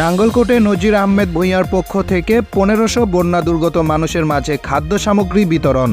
নাঙ্গলকোটে নজির আহমেদ ভূঁইয়ার পক্ষ থেকে পনেরোশো বন্যা দুর্গত মানুষের মাঝে খাদ্য সামগ্রী বিতরণ।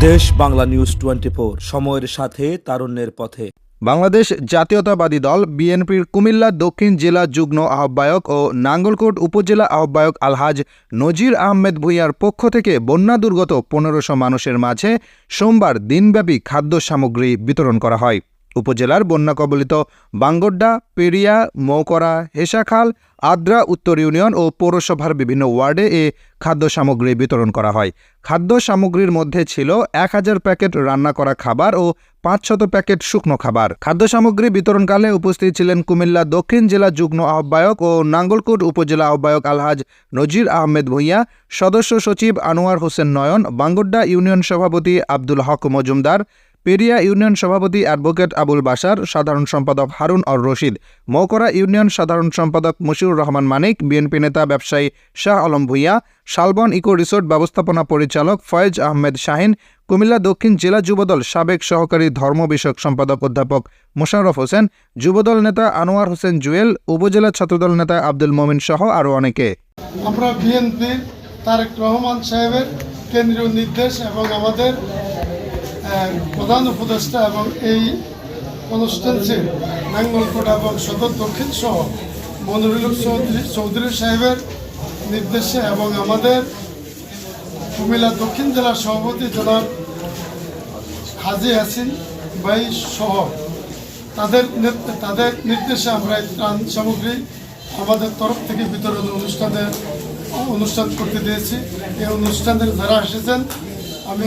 দেশ বাংলা নিউজ টোয়েন্টি সময়ের সাথে তারুণ্যের পথে। বাংলাদেশ জাতীয়তাবাদী দল বিএনপির কুমিল্লা দক্ষিণ জেলা যুগ্ম আহ্বায়ক ও নাঙ্গলকোট উপজেলা আহ্বায়ক আলহাজ নজির আহমেদ ভূঁইয়ার পক্ষ থেকে বন্যা দুর্গত পনেরোশো মানুষের মাঝে সোমবার দিনব্যাপী খাদ্য সামগ্রী বিতরণ করা হয়। উপজেলার বন্যা কবলিত বাঙ্গড্ডা, পেরিয়া, মৌকরা, হেসাখাল, আদ্রা, উত্তর ইউনিয়ন ও পৌরসভার বিভিন্ন ওয়ার্ডে এ খাদ্য সামগ্রী বিতরণ করা হয়। খাদ্য সামগ্রীর মধ্যে ছিল এক হাজার প্যাকেট রান্না করা খাবার ও পাঁচশত প্যাকেট শুকনো খাবার। খাদ্য সামগ্রী বিতরণকালে উপস্থিত ছিলেন কুমিল্লা দক্ষিণ জেলা যুগ্ম আহ্বায়ক ও নাঙ্গলকোট উপজেলা আহ্বায়ক আলহাজ নজির আহমেদ ভূঁইয়া, সদস্য সচিব আনোয়ার হোসেন নয়ন, বাঙ্গড্ডা ইউনিয়ন সভাপতি আব্দুল হক মজুমদার পেরিয়া ইউনিয়ন সভাপতি অ্যাডভোকেট আবুল বাসার সাধারণ সম্পাদক হারুন অর রশিদ মৌকরা ইউনিয়ন সাধারণ সম্পাদক মশিউর রহমান মানিক, বিএনপি নেতা ব্যবসায়ী শাহ আলম ভূঁইয়া, শালবন ইকো রিসোর্ট ব্যবস্থাপনা পরিচালক ফয়েজ আহমেদ শাহিন, কুমিল্লা দক্ষিণ জেলা যুবদল সাবেক সহকারী ধর্ম বিষয়ক সম্পাদক অধ্যাপক মোশাররফ হোসেন, যুবদল নেতা আনোয়ার হোসেন জুয়েল, উপজেলা ছাত্রদল নেতা আব্দুল মমিন সহ আরও অনেকে। আমরা বিএনপি তারেক রহমান সাহেবের কেন্দ্রীয় নির্দেশ এবং আমাদের প্রধান উপদেষ্টা এবং এই কনস্টেন্সি নাঙ্গলকোট এবং সদর দক্ষিণ সহ মনিরুল চৌধুরী চৌধুরী সাহেবের নির্দেশে এবং আমাদের কুমিল্লা দক্ষিণ জেলার সভাপতি জনাব হাজি হাসিন ভাই সহ তাদের তাদের নির্দেশে আমরা ত্রাণ সামগ্রী আমাদের তরফ থেকে বিতরণ অনুষ্ঠানের অনুষ্ঠান করতে দিয়েছি। এই অনুষ্ঠানের যারা এসেছেন, আমি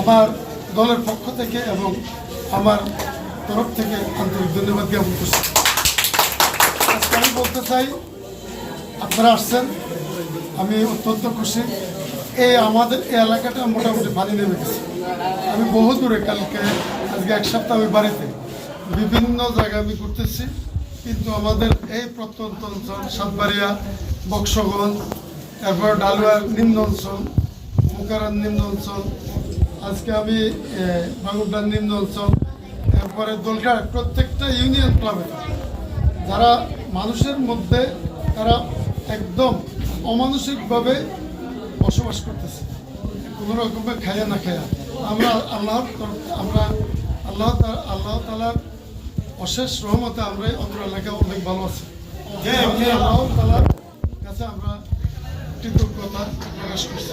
আমার দলের পক্ষ থেকে এবং আমার তরফ থেকে আন্তরিক ধন্যবাদ জ্ঞাপন করছি। আজকে আমি বলতে চাই, আপনারা আসছেন, আমি অত্যন্ত খুশি। এই আমাদের এই এলাকাটা মোটামুটি পানি নেমে গেছে। আমি বহু দূরে কালকে, আজকে এক সপ্তাহ আমি বাড়িতে। বিভিন্ন জায়গায় আমি ঘুরতেছি, কিন্তু আমাদের এই প্রত্যন্ত অঞ্চল, সাতবাড়িয়া, বক্সগঞ্জ তারপর ডালুয়ার নিম্ন অঞ্চল মুকারার নিম্ন অঞ্চল আজকে আমি বাগুডার নিম্ন অঞ্চল এরপরে দোলঘাট প্রত্যেকটা ইউনিয়ন ক্লাবে। যারা মানুষের মধ্যে তারা একদম অমানসিকভাবে বসবাস করতেছে। কোনো রকমে খাইয়া না খায়া। আমরা আল্লাহ আমরা আল্লাহ আল্লাহ তালার অশেষ রহমতে আমরা এই অত্র এলাকায় অনেক ভালো আছি। আল্লাহ তালার কাছে আমরা কৃতজ্ঞতা প্রকাশ করছি।